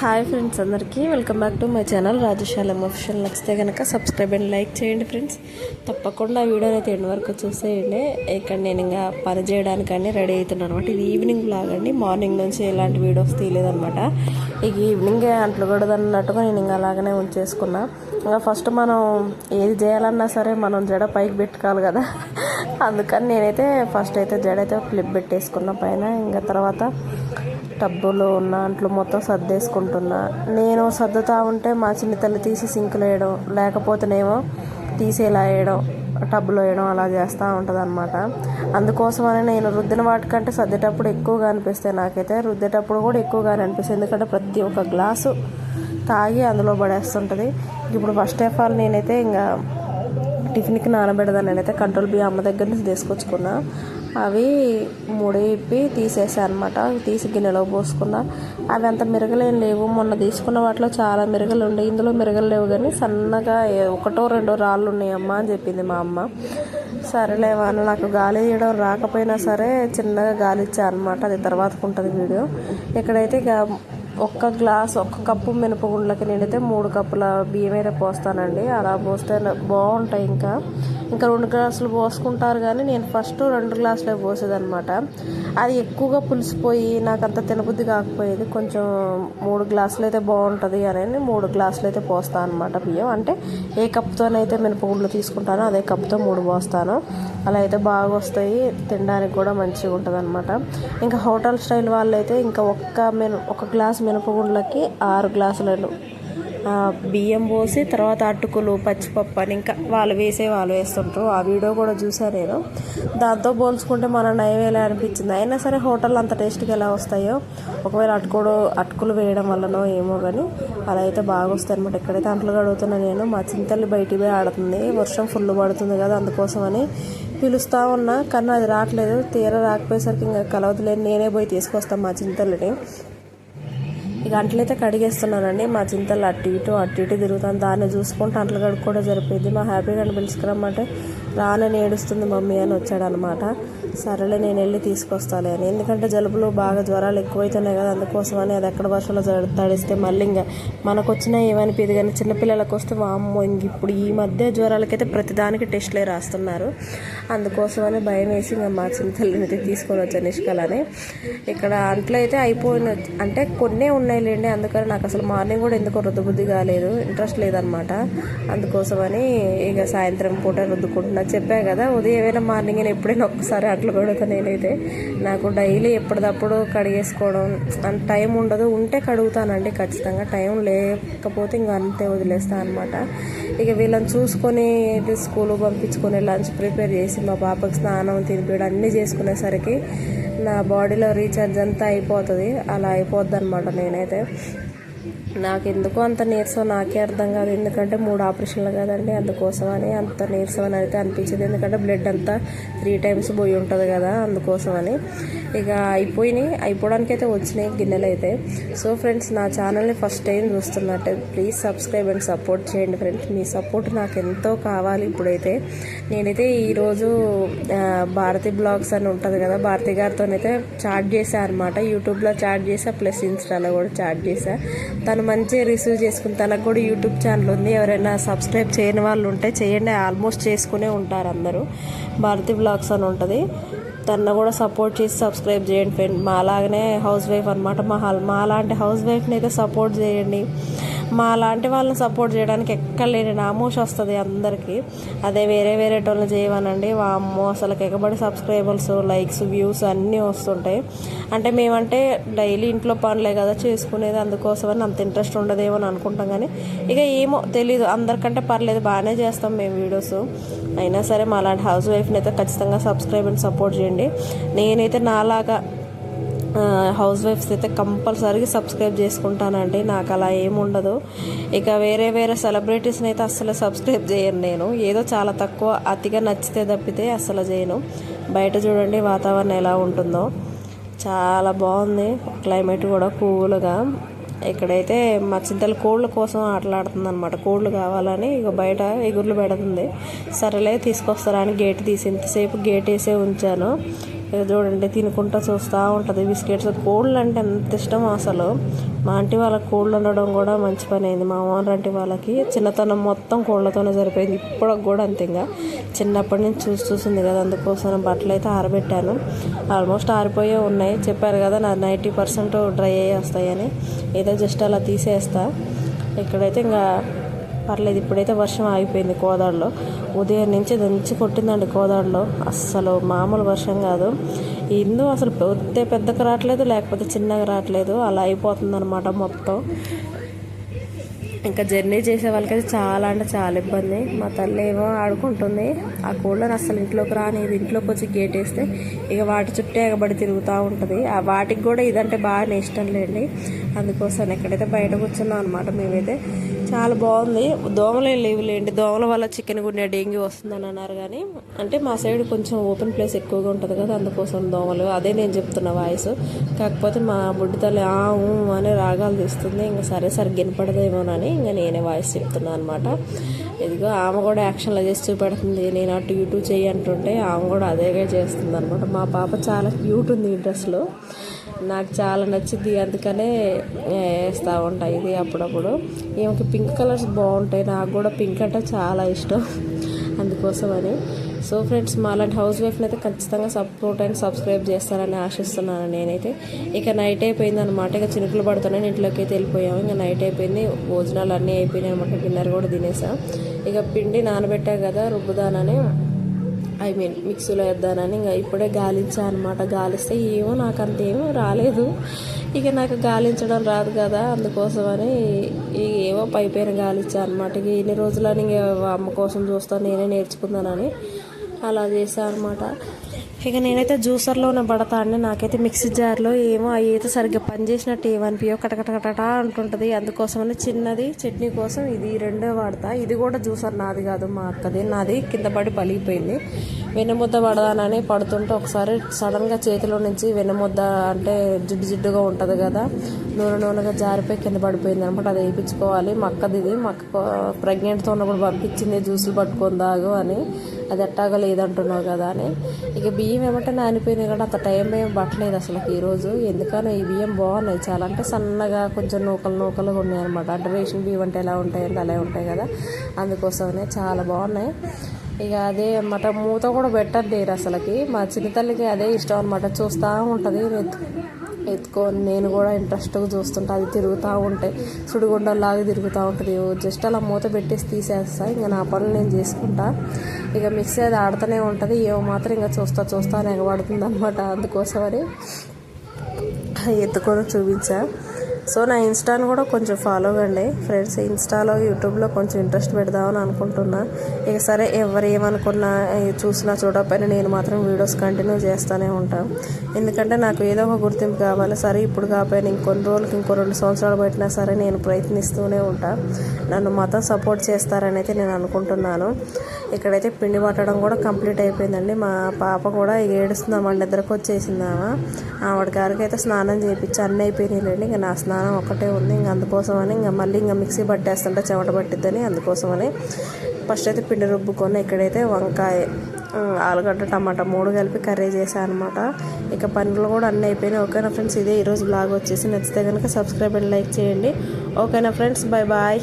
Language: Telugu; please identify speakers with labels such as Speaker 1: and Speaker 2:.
Speaker 1: హాయ్ ఫ్రెండ్స్ అందరికీ welcome back to my channel Rajasalam official. నచ్చితే కనుక సబ్స్క్రైబ్ అండ్ లైక్ చేయండి ఫ్రెండ్స్. తప్పకుండా వీడియోని అయితే ఎండ్ వరకు చూసేయండి. ఇక్కడ నేను ఇంకా పని చేయడానికని రెడీ అవుతున్నాను అనమాట. ఇది ఈవినింగ్ లాగండి మార్నింగ్ నుంచి ఎలాంటి వీడియోస్ తీయలేదనమాట. ఇక ఈవినింగ్ అంట్లు అన్నట్టుగా నేను ఇంకా అలాగనే ఉంచేసుకున్నా. ఇంకా ఫస్ట్ మనం ఏది చేయాలన్నా సరే మనం జడ పైకి పెట్టుకోవాలి కదా. అందుకని నేనైతే ఫస్ట్ అయితే జడ అయితే క్లిప్ పెట్టేసుకున్న పైన. ఇంకా తర్వాత టబ్బులో ఉన్న అంట్లు మొత్తం సర్దేసుకుంటున్నా. నేను సర్దుతా ఉంటే మా చిన్న తల్లి తీసి సింకులు వేయడం లేకపోతేనేమో తీసేలా వేయడం టబ్బులో వేయడం అలా చేస్తూ ఉంటుంది అనమాట అందుకోసమని నేను రుద్దిన వాటికంటే సర్దేటప్పుడు ఎక్కువగా అనిపిస్తాయి నాకైతే. రుద్దేటప్పుడు కూడా ఎక్కువగానే అనిపిస్తుంది ఎందుకంటే ప్రతి ఒక్క గ్లాసు తాగి అందులో పడేస్తుంటుంది. ఇప్పుడు ఫస్ట్ ఆఫ్ ఆల్ నేనైతే ఇంకా టిఫిన్కి నానబెడదాను నేనైతే కంట్రోల్ బి అమ్మ దగ్గర నుంచి తీసుకొచ్చుకున్నా. అవి ముడిపి ఇప్పి తీసేసా అనమాట తీసి గిన్నెలో పోసుకున్నా. అవి అంత మిరగలేం లేవు. మొన్న తీసుకున్న వాటిలో చాలా మిరగలు ఉండే. ఇందులో మిరగలు లేవు కానీ సన్నగా ఒకటో రెండో రాళ్ళు ఉన్నాయమ్మా అని చెప్పింది మా అమ్మ. సరేలే వాళ్ళు నాకు గాలి తీయడం రాకపోయినా సరే చిన్నగా గాలి ఇచ్చా అనమాట అది తర్వాత ఉంటుంది వీడియో. ఇక్కడైతే ఇక ఒక్క గ్లాస్ ఒక్క కప్పు మినపగుండ్లకి నిండితే మూడు కప్పుల బియ్యం అయితే పోస్తానండి. అలా పోస్తే బాగుంటాయి ఇంకా. ఇంకా రెండు గ్లాసులు పోసుకుంటారు కానీ నేను ఫస్ట్ రెండు గ్లాసులే పోసేదనమాట అది ఎక్కువగా పులిసిపోయి నాకు అంత తినబుద్ధి కాకపోయేది కొంచెం మూడు గ్లాసులు అయితే బాగుంటుంది అని మూడు గ్లాసులు అయితే పోస్తాను అనమాట బియ్యం. అంటే ఏ కప్తోనైతే మినపగుండ్లు తీసుకుంటానో అదే కప్తో మూడు పోస్తాను. అలా అయితే బాగా వస్తాయి తినడానికి కూడా మంచిగా ఉంటుంది అనమాట ఇంకా హోటల్ స్టైల్ వాళ్ళు అయితే ఇంకా ఒక్క మెను ఒక గ్లాస్ మినపగుండ్లకి ఆరు గ్లాసులను బియ్యం పోసి తర్వాత అటుకులు పచ్చిపప్పు అని ఇంకా వాళ్ళు వేసే వాళ్ళు వేస్తుంటారు. ఆ వీడియో కూడా చూసాను నేను. దాంతో పోల్చుకుంటే మన నయమేలా అనిపించింది. అయినా సరే హోటల్ అంత టేస్ట్గా ఎలా వస్తాయో ఒకవేళ అటుకుడు అటుకులు వేయడం వల్లనో ఏమో కానీ అలా అయితే బాగా వస్తాయి అనమాట ఎక్కడైతే అంట్లు కడుగుతున్నా నేను మా చింతల్లి బయటికి పోయి ఆడుతుంది. వర్షం ఫుల్ పడుతుంది కదా అందుకోసమని పిలుస్తూ ఉన్నా. కానీ అది రావట్లేదు. తీర రాకపోయేసరికి ఇంకా కలవదులేదు నేనే పోయి తీసుకొస్తాను మా చింతల్లిని. ఇక అంట్లయితే కడిగేస్తున్నానండి మా చింతలు అటు ఇటు అటు ఇటు తిరుగుతాను దాన్ని చూసుకుంటూ అంట్లు కడుక్కోవడం జరిపోయింది మా హ్యాపీగా అని పిలుచుకురమ్మంటే రానని ఏడుస్తుంది మమ్మీ అని వచ్చాడనమాట. సరేలే నేను వెళ్ళి తీసుకొస్తాలే అని. ఎందుకంటే జలుబులు బాగా జ్వరాలు ఎక్కువైతున్నాయి కదా అందుకోసమని అది ఎక్కడ వర్షంలో తడిస్తే మళ్ళీ ఇంకా మనకు వచ్చినా ఏమనిపించదు కానీ చిన్నపిల్లలకు వస్తే వామ్మో ఇంక ఇప్పుడు ఈ మధ్య జ్వరాలకైతే ప్రతిదానికి టెస్ట్లే రాస్తున్నారు. అందుకోసమని భయం వేసి ఇంకా మా చింతల్ని తీసుకొని వచ్చాను నిష్కలని ఇక్కడ అంట్లో అయితే అయిపోయిన అంటే కొన్నే ఉన్నాయిలేండి అందుకని నాకు అసలు మార్నింగ్ కూడా ఎందుకో రుద్దుబుద్ధి కాలేదు ఇంట్రెస్ట్ లేదనమాట. అందుకోసమని ఇక సాయంత్రం పూట రుద్దుకుంటున్నా. చెప్పా కదా ఉదయం ఏమైనా మార్నింగ్ ఎప్పుడైనా ఒక్కసారి బట్టలు కొడతా నేనైతే. నాకు డైలీ ఎప్పటిదప్పుడు కడిగేసుకోవడం అంత టైం ఉండదు ఉంటే కడుగుతానండి ఖచ్చితంగా. టైం లేకపోతే ఇంకా అంతే వదిలేస్తాను అనమాట ఇక వీళ్ళని చూసుకొని స్కూల్ పంపించుకొని లంచ్ ప్రిపేర్ చేసి మా పాపకి స్నానం తినిపించడం అన్నీ చేసుకునేసరికి నా బాడీలో రీఛార్జ్ అంతా అయిపోతుంది. అలా అయిపోద్ది అనమాట నేనైతే. నాకు ఎందుకో అంత నీరసం నాకే అర్థం కాదు. ఎందుకంటే మూడు ఆపరేషన్లు కదండి అందుకోసమని అంత నీరసం అని అయితే అనిపించింది. ఎందుకంటే బ్లడ్ అంతా త్రీ టైమ్స్ పోయి ఉంటుంది కదా అందుకోసమని. ఇక అయిపోయినాయి. అయిపోవడానికి అయితే వచ్చినాయి గిన్నెలు అయితే. సో ఫ్రెండ్స్ నా ఛానల్ని ఫస్ట్ టైం చూస్తున్నట్టే ప్లీజ్ సబ్స్క్రైబ్ అండ్ సపోర్ట్ చేయండి ఫ్రెండ్స్. మీ సపోర్ట్ నాకు ఎంతో కావాలి ఇప్పుడైతే. నేనైతే ఈరోజు భారతి బ్లాగ్స్ అని ఉంటుంది కదా భారతి గారితో అయితే చాట్ చేశాను అనమాట యూట్యూబ్లో చాట్ చేసా ప్లస్ ఇన్స్టాలో కూడా చాట్ చేశా. తను మంచిగా రిసీవ్ చేసుకుని తనకు కూడా యూట్యూబ్ ఛానల్ ఉంది. ఎవరైనా సబ్స్క్రైబ్ చేయని వాళ్ళు ఉంటే చేయండి. ఆల్మోస్ట్ చేసుకునే ఉంటారు అందరూ. భారతి బ్లాగ్స్ అని ఉంటుంది. తన కూడా సపోర్ట్ చేసి సబ్స్క్రైబ్ చేయండి ఫ్రెండ్ మా అలాగనే హౌస్ వైఫ్ అనమాట మా మా లాంటి హౌస్ వైఫ్ని అయితే సపోర్ట్ చేయండి. మా లాంటి వాళ్ళని సపోర్ట్ చేయడానికి ఎక్కడ లేని నామోష వస్తుంది అందరికీ. అదే వేరే వేరే టోన్లు చేయవనండి వామ్మో అసలు ఎగబడి సబ్స్క్రైబర్స్ లైక్స్ వ్యూస్ అన్నీ వస్తుంటాయి. అంటే మేమంటే డైలీ ఇంట్లో పనులే కదా చేసుకునేది అందుకోసమని అంత ఇంట్రెస్ట్ ఉండదేమో అని అనుకుంటాం కానీ ఇక ఏమో తెలీదు. అందరికంటే పర్లేదు బాగానే చేస్తాం మేము వీడియోస్. అయినా సరే మా లాంటి హౌస్ వైఫ్ని అయితే ఖచ్చితంగా సబ్స్క్రైబ్ అండ్ సపోర్ట్ చేయండి. నేనైతే నాలాగా హౌస్ వైఫ్స్ అయితే కంపల్సరీగా సబ్స్క్రైబ్ చేసుకుంటానండి. నాకు అలా ఏముండదు ఇక వేరే వేరే సెలబ్రిటీస్ని అయితే అస్సలు సబ్స్క్రైబ్ చేయను నేను. ఏదో చాలా తక్కువ అతిగా నచ్చితే తప్పితే అస్సలు చేయను. బయట చూడండి వాతావరణం ఎలా ఉంటుందో. చాలా బాగుంది. క్లైమేట్ కూడా కూల్గా. ఇక్కడైతే మా చింతలు కోళ్ళ కోసం ఆటలాడుతుంది అనమాట కోళ్ళు కావాలని ఇక బయట ఎగుర్లు పెడుతుంది. సరేలే తీసుకొస్తారా అని గేట్ తీసి ఇంతసేపు గేట్ వేసే ఉంచాను. ఇది చూడండి తినుకుంటా చూస్తూ ఉంటుంది. బిస్కెట్స్ కోళ్ళు అంటే ఎంత ఇష్టం అసలు. మా ఆంటీ వాళ్ళకి కోళ్ళు ఉండడం కూడా మంచి పని అయింది. మా ఓనర్ వాళ్ళకి చిన్నతనం మొత్తం కోళ్ళతోనే సరిపోయింది. ఇప్పటికి కూడా అంతే ఇంకా. చిన్నప్పటి నుంచి చూసి చూసింది కదా అందుకోసం బట్టలు అయితే ఆరబెట్టాను. ఆల్మోస్ట్ ఆరిపోయే ఉన్నాయి. చెప్పారు కదా నా నైంటీ పర్సెంట్ డ్రై అయ్యి వస్తాయని. ఏదో జస్ట్ అలా తీసేస్తా. ఇక్కడైతే ఇంకా పర్లేదు ఇప్పుడైతే వర్షం ఆగిపోయింది కోదాడులో. ఉదయం నుంచి దంచి కొట్టిందండి కోదాడులో. అస్సలు మామూలు వర్షం కాదు. ఇందు అసలు పెద్ద పెద్దగా రావట్లేదు లేకపోతే చిన్నగా రావట్లేదు. అలా అయిపోతుంది అనమాట మొత్తం. ఇంకా జర్నీ చేసే వాళ్ళకైతే చాలా అంటే చాలా ఇబ్బంది. మా తల్లి ఏమో ఆడుకుంటుంది. ఆ కోళ్ళని అసలు ఇంట్లోకి రానిది ఇంట్లోకి వచ్చి గేట్ వేస్తే ఇక వాటి చుట్టూ ఎగబడి తిరుగుతూ ఉంటుంది. ఆ వాటికి కూడా ఇదంటే బాగా ఇష్టం లేండి. అందుకోసం ఎక్కడైతే బయట కూర్చున్నాం అనమాట మేమైతే. చాలా బాగుంది. దోమలే లేవు లేండి. దోమల వల్ల చికెన్ గుండె డెంగ్యూ వస్తుందని అన్నారు కానీ అంటే మా సైడ్ కొంచెం ఓపెన్ ప్లేస్ ఎక్కువగా ఉంటుంది కదా అందుకోసం దోమలు. అదే నేను చెప్తున్న వాయిస్. కాకపోతే మా బుడ్డి తల్లి ఆ అని రాగాలు తీస్తుంది. ఇంకా సరే సరే గినపడదేమోనని ఇంకా నేనే వాయిస్ చెప్తున్నాను అనమాట ఇదిగో ఆమె కూడా యాక్షన్లో చేసి చూపెడుతుంది నేను అటు ఇటు చేయి అంటుంటే ఆమె కూడా అదేగా చేస్తుంది అనమాట మా పాప చాలా క్యూట్ ఉంది ఈ డ్రెస్లో నాకు చాలా నచ్చింది అందుకనే వేస్తూ ఉంటాయి ఇది అప్పుడప్పుడు. ఈమెకి పింక్ కలర్స్ బాగుంటాయి నాకు కూడా పింక్ అంటే చాలా ఇష్టం. అందుకోసమని. సో ఫ్రెండ్స్ మాలాంటి హౌస్ వైఫ్ని అయితే ఖచ్చితంగా సపోర్ట్ అండ్ సబ్స్క్రైబ్ చేస్తారని ఆశిస్తున్నాను నేనైతే. ఇక నైట్ అయిపోయింది అనమాట ఇక చినుకులు పడుతున్నాయి ఇంట్లోకి అయితే వెళ్ళిపోయాము. ఇంకా నైట్ అయిపోయింది భోజనాలు అన్నీ అయిపోయినాయి అనమాట డిన్నర్ కూడా తినేసాం. ఇక పిండి నానబెట్టా కదా రుబ్బుదానని ఐ మీన్ మిక్సీలో వేద్దానని ఇంకా ఇప్పుడే గాలించా అనమాట గాలిస్తే ఏమో నాకు అంతేమో రాలేదు. ఇక నాకు గాలించడం రాదు కదా అందుకోసమని ఈ ఏమో పై పైన గాలిచ్చా అనమాట ఇక ఇన్ని రోజులని ఇంక అమ్మ కోసం చూస్తాను నేనే నేర్చుకుందానని అలా చేశాను అనమాట ఇక నేనైతే జ్యూసర్లోనే పడతా అండి నాకైతే మిక్సీ జార్లో ఏమో అవి అయితే సరిగ్గా పనిచేసినట్టు ఏమనిపించో కటకటకట అంటుంటుంది. అందుకోసమని చిన్నది చట్నీ కోసం ఇది రెండో వాడతా. ఇది కూడా జ్యూసర్ నాది కాదు మా అక్కది. నాది కింద పడి పలిగిపోయింది వెన్నముద్ద పడదానని పడుతుంటే ఒకసారి సడన్గా చేతిలో నుంచి వెన్నముద్ద అంటే జిడ్డు జిడ్డుగా ఉంటుంది కదా నూనె నూనెగా జారిపోయి కింద పడిపోయింది అనమాట అది వేయించుకోవాలి. మా అక్కది ఇది మా అక్క ప్రెగ్నెంట్తో ఉన్నప్పుడు పంపించింది జ్యూసులు పట్టుకొని దాగు అని. అది ఎట్టాగా లేదంటున్నావు కదా అని. ఇక బియ్యం ఏమంటే నానిపోయినాయి కూడా అంత టైం ఏం పట్టలేదు అసలు ఈరోజు ఎందుకనో ఈ బియ్యం బాగున్నాయి చాలా. అంటే సన్నగా కొంచెం నూకలు నూకలుగా ఉన్నాయి అనమాట అంటే రేషన్ బియ్యం అంటే ఎలా ఉంటాయంటే అలా ఉంటాయి కదా. అందుకోసమనే చాలా బాగున్నాయి. ఇక అదే అన్నమాట. మూత కూడా పెట్టద్దు అసలుకి. మా చిన్నతల్లికి అదే ఇష్టం అనమాట చూస్తూ ఉంటుంది. ఎత్తుకొని నేను కూడా ఇంట్రెస్ట్గా చూస్తుంటా. అది తిరుగుతూ ఉంటాయి. సుడిగుండల్లాగా తిరుగుతూ ఉంటుంది. జస్ట్ అలా మూత పెట్టేసి తీసేస్తా. ఇంకా నా పనులు నేను చేసుకుంటా. ఇక మిక్సీ అది ఆడుతూనే ఉంటుంది. ఏమో మాత్రం ఇంకా చూస్తా చూస్తా ఎగబడుతుంది అనమాట అందుకోసమని ఎత్తుకొని చూపించా. సో నా ఇన్స్టాను కూడా కొంచెం ఫాలో కండి ఫ్రెండ్స్ ఇన్స్టాలో యూట్యూబ్లో కొంచెం ఇంట్రెస్ట్ పెడదామని అనుకుంటున్నా. ఇక సరే ఎవరు ఏమనుకున్నా చూసినా చూడకపోయినా నేను మాత్రం వీడియోస్ కంటిన్యూ చేస్తూనే ఉంటాను ఎందుకంటే నాకు ఏదో ఒక గుర్తింపు కావాలి. సరే ఇప్పుడు కాకపోయినా ఇంకొన్ని రోజులకి ఇంకో రెండు సంవత్సరాలు పెట్టినా సరే నేను ప్రయత్నిస్తూనే ఉంటాను నన్ను మతం సపోర్ట్ చేస్తారని అయితే నేను అనుకుంటున్నాను. ఇక్కడైతే పిండి పట్టడం కూడా కంప్లీట్ అయిపోయిందండి. మా పాప కూడా ఏడుస్తుందామా నిద్రకు వచ్చేసిందామా ఆవిడ గారికి అయితే స్నానం చేయించి అన్నీ అయిపోయినాయి ఇంకా నా స్నానం ఒకటే ఉంది. ఇంక అందుకోసమని ఇంకా మళ్ళీ ఇంకా మిక్సీ పట్టేస్తుంటే చెమట పట్టిద్దని అందుకోసమని ఫస్ట్ అయితే పిండి రుబ్బుకొని ఇక్కడైతే వంకాయ ఆలుగడ్డ టమాటా మూడు కలిపి కర్రీ చేశాను అనమాట ఇక పనులు కూడా అన్నీ అయిపోయినాయి. ఓకేనా ఫ్రెండ్స్? ఇదే ఈరోజు బ్లాగ్ వచ్చేసి. నచ్చితే కనుక సబ్స్క్రైబ్ అండ్ లైక్ చేయండి. ఓకేనా ఫ్రెండ్స్? Bye bye.